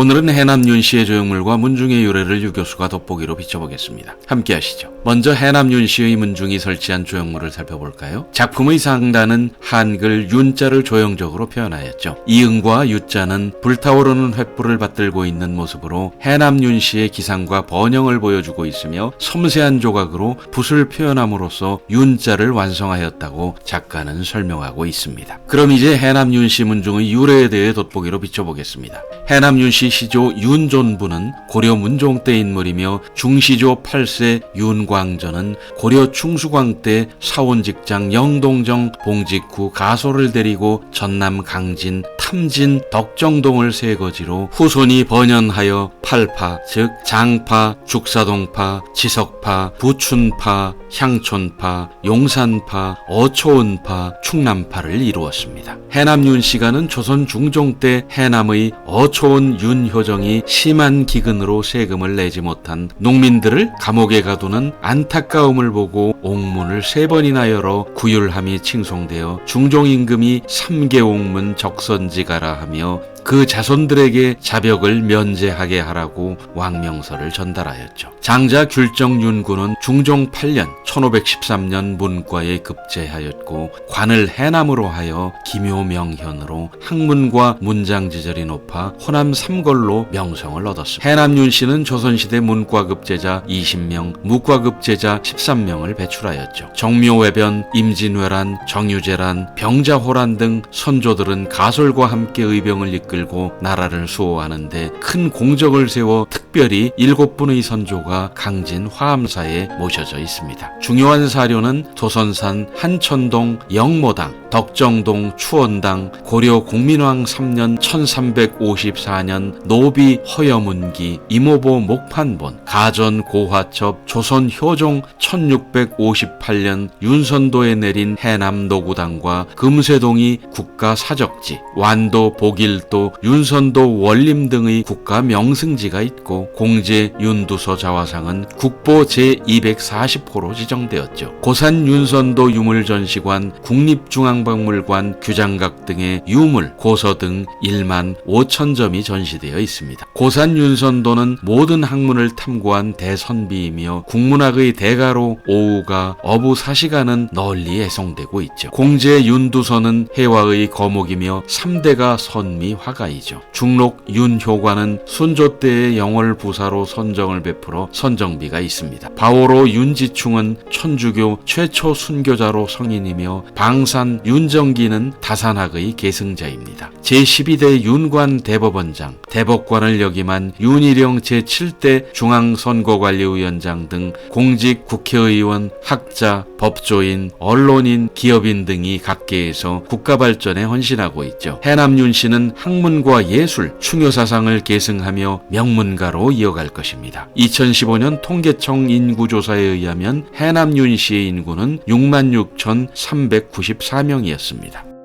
오늘은 해남 윤씨의 조형물과 문중의 유래를 유 교수가 돋보기로 비춰보겠습니다. 함께 하시죠. 먼저 해남 윤씨의 문중이 설치한 조형물을 살펴볼까요? 작품의 상단은 한글 윤자를 조형적으로 표현하였죠. 이응과 유자는 불타오르는 횃불을 받들고 있는 모습으로 해남 윤씨의 기상과 번영을 보여주고 있으며 섬세한 조각으로 붓을 표현함으로써 윤자를 완성하였다고 작가는 설명하고 있습니다. 그럼 이제 해남 윤씨 문중의 유래에 대해 돋보기로 비춰보겠습니다. 해남 윤씨 시조 윤존부는 고려 문종 때 인물이며 중시조 8세 윤광전은 고려 충수광 때 사원 직장 영동정 봉직 후 가소를 데리고 전남 강진, 탐진, 덕정동을 세거지로 후손이 번연하여 팔파, 즉 장파, 죽사동파, 지석파, 부춘파, 향촌파, 용산파, 어초은파, 충남파를 이루었습니다. 해남 윤씨가는 조선 중종 때 해남의 어초은 윤 효정이 심한 기근으로 세금을 내지 못한 농민들을 감옥에 가두는 안타까움을 보고 옥문을 세 번이나 열어 구율함이 칭송되어 중종 임금이 삼계 옥문 적선지가라 하며 그 자손들에게 자벽을 면제하게 하라고 왕명서를 전달하였죠. 장자 귤정 윤구는 중종 8년 1513년 문과에 급제하였고 관을 해남으로 하여 기묘명현으로 학문과 문장지절이 높아 호남 삼걸로 명성을 얻었습니다. 해남윤 씨는 조선시대 문과급제자 20명, 무과급제자 13명을 배출하였죠. 정묘외변, 임진왜란, 정유재란, 병자호란 등 선조들은 가솔과 함께 의병을 이끌고 나라를 수호하는데 큰 공적을 세워 특별히 일곱 분의 선조가 강진 화암사에 모셔져 있습니다. 중요한 사료는 도선산 한천동 영모당, 덕정동 추원당, 고려 공민왕 3년 1354년 노비 허여문기, 이모보 목판본, 가전 고화첩, 조선 효종 1658년 윤선도에 내린 해남 노구당과 금세동이 국가 사적지, 완도 복일도 윤선도 원림 등의 국가 명승지가 있고 공제 윤두서 자화상은 국보 제240호로 지정되었죠. 고산 윤선도 유물전시관, 국립중앙박물관, 규장각 등의 유물, 고서 등 1만 5천 점이 전시되어 있습니다. 고산 윤선도는 모든 학문을 탐구한 대선비이며 국문학의 대가로 오우가 어부사시가는 널리 애송되고 있죠. 공제 윤두서는 해화의 거목이며 3대가 선미 화가이죠. 중록 윤효관은 순조 때의 영월 부사로 선정을 베풀어 선정비가 있습니다. 바오로 윤지충은 천주교 최초 순교자로 성인이며 방산 윤정기는 다산학의 계승자입니다. 제12대 윤관 대법원장, 대법관을 역임한 윤일영 제7대 중앙선거관리위원장 등 공직 국회의원, 학자, 법조인, 언론인, 기업인 등이 각계에서 국가 발전에 헌신하고 있죠. 해남윤 씨는 학문과 예술, 충효사상을 계승하며 명문가 로 이어갈 것입니다. 2015년 통계청 인구조사에 의하면 해남 윤 씨의 인구는 66,394명이었습니다.